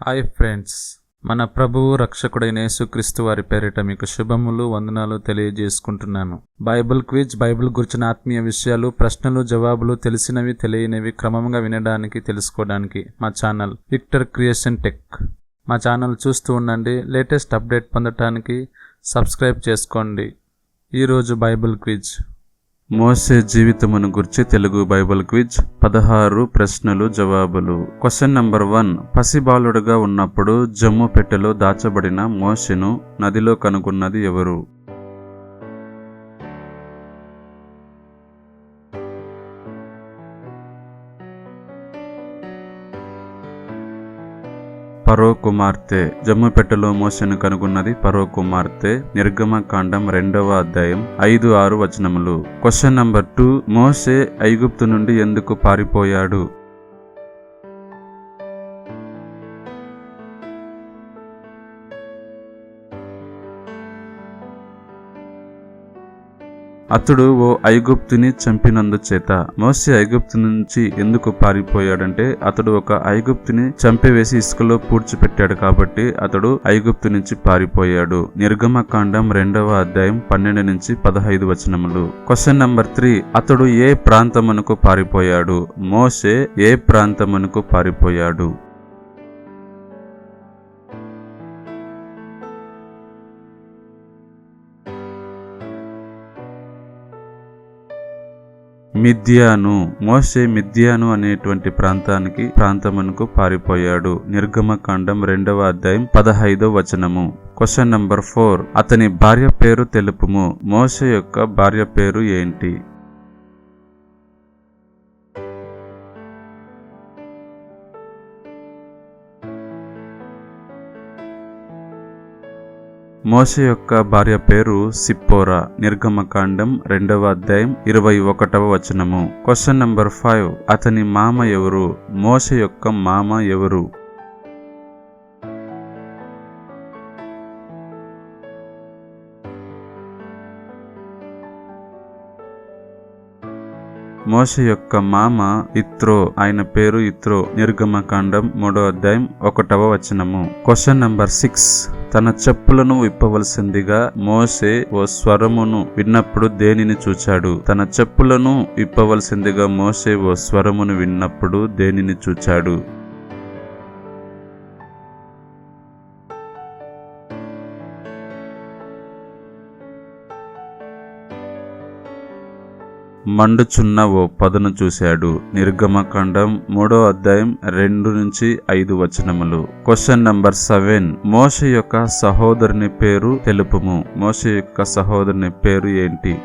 Hi friends మన ప్రభువు రక్షకుడైన యేసుక్రీస్తు వారి పేరిట మీకు శుభములు వందనాలు తెలియజేసుకుంటున్నాను. బైబిల్ క్విజ్ బైబిల్ గురించిన ఆత్మీయ విషయాలు ప్రశ్నలు జవాబులు తెలిసినవి తెలియనివి క్రమంగా వినడానికి తెలుసుకోవడానికి మా ఛానల్ విక్టర్ క్రియేషన్ టెక్. మా ఛానల్ చూస్తూ ఉండండి లేటెస్ట్ అప్డేట్ పొందటానికి సబ్స్క్రైబ్ చేసుకోండి. ఈరోజు బైబిల్ క్విజ్. మోసే జీవితమును గుర్చి తెలుగు బైబిల్ క్విజ్ పదహారు ప్రశ్నలు జవాబులు. క్వశ్చన్ నంబర్ వన్ పసిబాలుడుగా ఉన్నప్పుడు జమ్ము పెట్టెలో దాచబడిన మోసెను నదిలో కనుగొన్నది ఎవరు? పరో కుమార్తె జమ్ముపెట్టలో మోసను కనుగొన్నది పరో కుమార్తె నిర్గమ కాండం రెండవ అధ్యాయం ఐదు ఆరు వచనములు. క్వశ్చన్ నంబర్ టూ మోసే ఐగుప్తు నుండి ఎందుకు పారిపోయాడు? అతడు ఓ ఐగుప్తుని చంపినందుచేత. మోసే ఐగుప్తు నుంచి ఎందుకు పారిపోయాడంటే అతడు ఒక ఐగుప్తుని చంపివేసి ఇసుకలో పూడ్చిపెట్టాడు కాబట్టి అతడు ఐగుప్తు నుంచి పారిపోయాడు. నిర్గమ కాండం రెండవ అధ్యాయం పన్నెండు నుంచి పదహైదు వచనములు. క్వశ్చన్ నంబర్ త్రీ అతడు ఏ ప్రాంతమునకు పారిపోయాడు? మోసే ఏ ప్రాంతమునకు పారిపోయాడు? మిథ్యాను మోసే మిథ్యాను అనేటువంటి ప్రాంతానికి ప్రాంతమునకు పారిపోయాడు. నిర్గమకాండం రెండవ అధ్యాయం పదహైదో వచనము. క్వశ్చన్ నంబర్ ఫోర్ అతని భార్య పేరు తెలుపుము. మోస యొక్క భార్య పేరు ఏంటి? మోసే యొక్క భార్య పేరు సిప్పోరా నిర్గమకాండం రెండవ అధ్యాయం ఇరవై ఒకటవ వచనము. క్వశ్చన్ నంబర్ ఫైవ్ అతని మామ ఎవరు? మోష యొక్క మామ ఎవరు? మోస యొక్క మామ ఇత్రో ఆయన పేరు ఇత్రో నిర్గమకాండం మూడో అధ్యాయం ఒకటవ వచనము. క్వశ్చన్ నంబర్ సిక్స్ తన చెప్పులను విప్పవలసిందిగా మోసే ఓ స్వరమును విన్నప్పుడు దేనిని చూచాడు? తన చెప్పులను విప్పవలసిందిగా మోసే ఓ స్వరమును విన్నప్పుడు దేనిని చూచాడు? మండుచున్న ఓ పదును చూశాడు. నిర్గమకాండం మూడో అధ్యాయం రెండు నుంచి ఐదు వచనములు. క్వశ్చన్ నంబర్ సెవెన్ మోస యొక్క సహోదరుని పేరు తెలుపుము. మోస యొక్క సహోదరుని పేరు ఏంటి?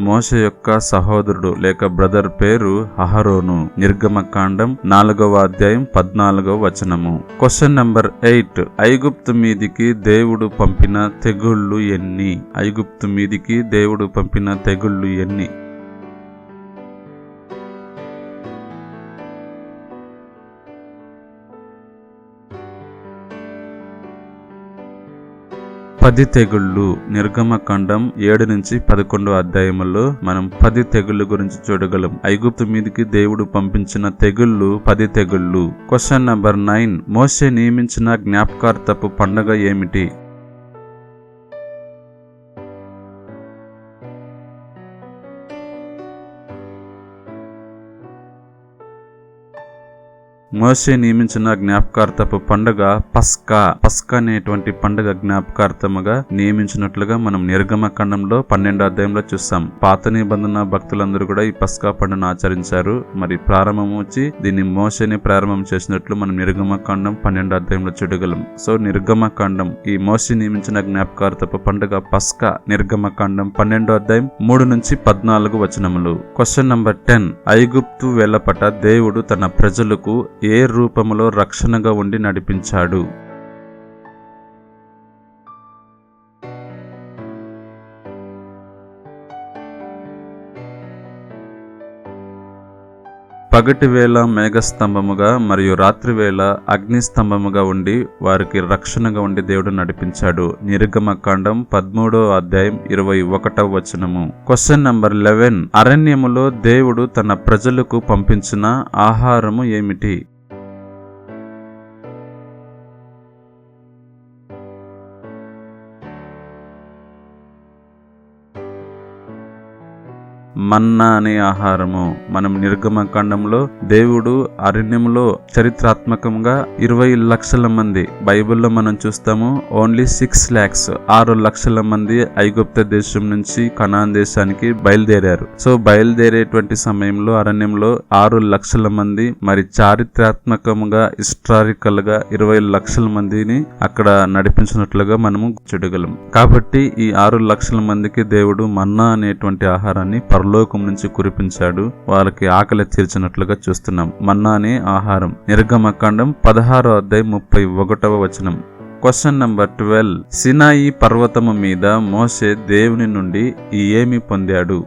మోస యొక్క సహోదరుడు లేక బ్రదర్ పేరు అహరోను. నిర్గమకాండం నాలుగవ అధ్యాయం పద్నాలుగవ వచనము. క్వశ్చన్ నంబర్ ఎయిట్ ఐగుప్తు మీదికి దేవుడు పంపిన తెగుళ్ళు ఎన్ని? ఐగుప్తు మీదికి దేవుడు పంపిన తెగుళ్ళు ఎన్ని? పది తెగుళ్ళు నిర్గమకాండం ఏడు నుంచి పదకొండో అధ్యాయములో మనం పది తెగుళ్ళు గురించి చూడగలం. ఐగుప్తు మీదకి దేవుడు పంపించిన తెగుళ్ళు పది తెగుళ్ళు. క్వశ్చన్ నంబర్ నైన్ మోసే నియమించిన జ్ఞాపకార్థపు పండగ ఏమిటి? మోసే నియమించిన జ్ఞాపకార్థపు పండుగ పస్కా. పస్కా అనేటువంటి పండుగ జ్ఞాపకార్థముగా నియమించినట్లుగా మనం నిర్గమ ఖండంలో పన్నెండో అధ్యాయంలో చూస్తాం. పాత నిబంధన భక్తులందరూ కూడా ఈ పస్కా పండుగను ఆచరించారు. మరి ప్రారంభం వచ్చి దీన్ని మోసేని ప్రారంభం చేసినట్లు మనం నిర్గమ ఖండం పన్నెండో అధ్యాయంలో చూడగలం. సో నిర్గమ ఖండం ఈ మోసే నియమించిన జ్ఞాపకార్థపు పండుగ పస్కా నిర్గమ ఖండం పన్నెండో అధ్యాయం మూడు నుంచి పద్నాలుగు వచనములు. క్వశ్చన్ నంబర్ టెన్ ఐగుప్తు వెళ్ళపట దేవుడు తన ప్రజలకు ఏ రూపములో రక్షణగా ఉండి నడిపించాడు? పగటివేళ మేఘస్తంభముగా మరియు రాత్రివేళ అగ్నిస్తంభముగా అగ్ని స్తంభముగా ఉండి వారికి రక్షణగా ఉండి దేవుడు నడిపించాడు. నిర్గమ కాండం పదమూడో అధ్యాయం ఇరవై ఒకటవ వచనము. క్వశ్చన్ నంబర్ లెవెన్ అరణ్యములో దేవుడు తన ప్రజలకు పంపించిన ఆహారము ఏమిటి? మన్నా అనే ఆహారము. మనం నిర్గమకాండంలో దేవుడు అరణ్యంలో చరిత్రాత్మకంగా ఇరవై లక్షల మంది బైబిల్లో మనం చూస్తాము ఓన్లీ సిక్స్ ల్యాక్స్ ఆరు లక్షల మంది ఐగుప్త దేశం నుంచి కనాన్ దేశానికి బయలుదేరారు. సో బయలుదేరేటువంటి సమయంలో అరణ్యంలో ఆరు లక్షల మంది మరి చారిత్రాత్మకంగా హిస్టారికల్గా ఇరవై లక్షల మందిని అక్కడ నడిపించినట్లుగా మనము చూడగలం. కాబట్టి ఈ ఆరు లక్షల మందికి దేవుడు మన్నా అనేటువంటి ఆహారాన్ని పరలో పరలోకం నుంచి కురిపించాడు. వాళ్ళకి ఆకలి తీర్చినట్లుగా చూస్తున్నాం. మన్నానే ఆహారం. నిర్గమకాండం పదహారో అధ్యాయం ముప్పై ఒకటవ వచనం. క్వశ్చన్ నంబర్ ట్వెల్వ్ సినాయి పర్వతము మీద మోసే దేవుని నుండి ఈ ఏమి పొందాడు?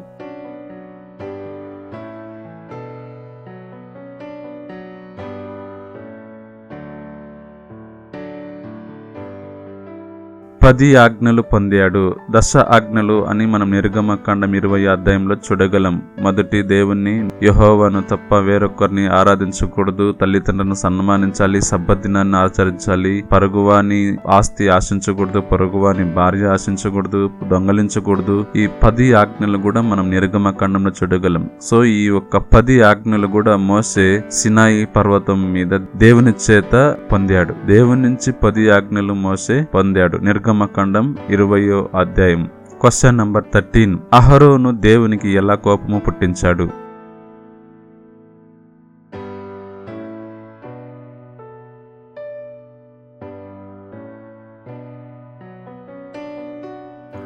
పది ఆజ్ఞలు పొందాడు. దశ ఆజ్ఞలు అని మనం నిర్గమకాండం ఇరవై అధ్యాయంలో చూడగలం. మొదటి దేవుణ్ణి యహోవను తప్ప వేరొకరిని ఆరాధించకూడదు. తల్లిదండ్రులను సన్మానించాలి సబ్బదినాన్ని ఆచరించాలి. పరుగువాని ఆస్తి ఆశించకూడదు పరుగువాని భార్య ఆశించకూడదు దొంగలించకూడదు. ఈ పది ఆజ్ఞలు కూడా మనం నిర్గమకాండంలో చూడగలం. సో ఈ ఒక్క పది ఆజ్ఞలు కూడా మోసే సినాయి పర్వతం మీద దేవుని చేత పొందాడు. దేవుని నుంచి పది ఆజ్ఞలు మోసే పొందాడు. నిర్గమ నిర్గమకాండం ఇరవయో అధ్యాయం. Question number thirteen. అహరోను దేవునికి ఎలా కోపము పుట్టించాడు?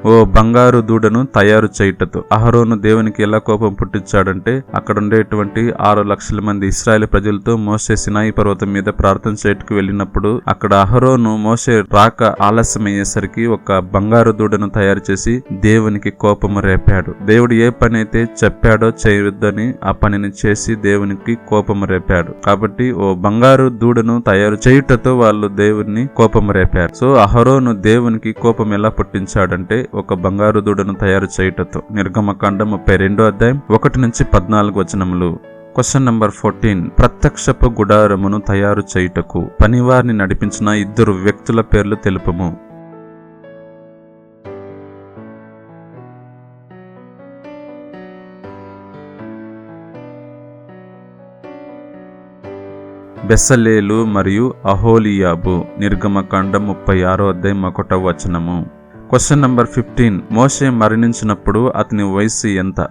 ఓ బంగారు దూడను తయారు చేయుటతో అహరోను దేవునికి ఎలా కోపం పుట్టించాడంటే అక్కడ ఉండేటువంటి ఆరు లక్షల మంది ఇస్రాయల్ ప్రజలతో మోసే సినాయి పర్వతం మీద ప్రార్థన చేయటకు వెళ్ళినప్పుడు అక్కడ అహరోను మోసే రాక ఆలస్యమయ్యేసరికి ఒక బంగారు దూడను తయారు చేసి దేవునికి కోపము రేపాడు. దేవుడు ఏ పని అయితే చెప్పాడో చేయొద్దని ఆ పనిని చేసి దేవునికి కోపము రేపాడు. కాబట్టి ఓ బంగారు దూడను తయారు చేయుటతో వాళ్ళు దేవుని కోపము రేపారు. సో అహరోను దేవునికి కోపం ఎలా పుట్టించాడంటే ఒక బంగారు దూడను తయారు చేయుటతో. నిర్గమకాండ ముప్పై రెండో అధ్యాయం ఒకటి నుంచి పద్నాలుగు వచనములు. క్వశ్చన్ నంబర్ ఫోర్టీన్ ప్రత్యక్షపు గుడారమును తయారు చేయుటకు పనివారిని నడిపించిన ఇద్దరు వ్యక్తుల పేర్లు తెలుపము. బెస్సలేలు మరియు అహోలియాబు. నిర్గమకాండం ముప్పై ఆరో అధ్యాయం ఒకటవ వచనము. క్వశ్చన్ నంబర్ ఫిఫ్టీన్ మోషే మరణించినప్పుడు అతని వయస్సు ఎంత?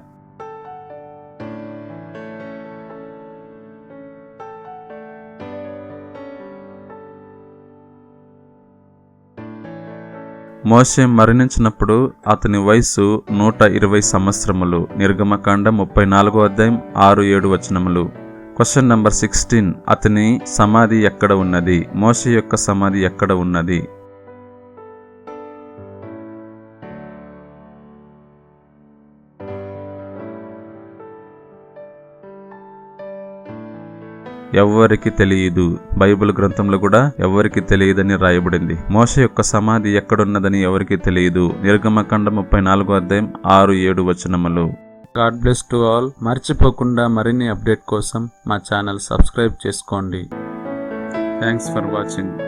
మోషే మరణించినప్పుడు అతని వయసు నూట ఇరవై సంవత్సరములు. నిర్గమకాండ ముప్పై నాలుగో అధ్యాయం ఆరు ఏడు వచనములు. క్వశ్చన్ నంబర్ సిక్స్టీన్ అతని సమాధి ఎక్కడ ఉన్నది? మోషే యొక్క సమాధి ఎక్కడ ఉన్నది? ఎవ్వరికి తెలియదు. బైబిల్ గ్రంథంలో కూడా ఎవరికి తెలియదని రాయబడింది. మోస యొక్క సమాధి ఎక్కడున్నదని ఎవరికి తెలియదు. నిర్గమకాండ ముప్పై నాలుగో అధ్యాయం ఆరు ఏడు వచనములు. God bless to all. మర్చిపోకుండా మరిన్ని అప్డేట్ కోసం మా ఛానల్ సబ్స్క్రైబ్ చేసుకోండి. Thanks for watching.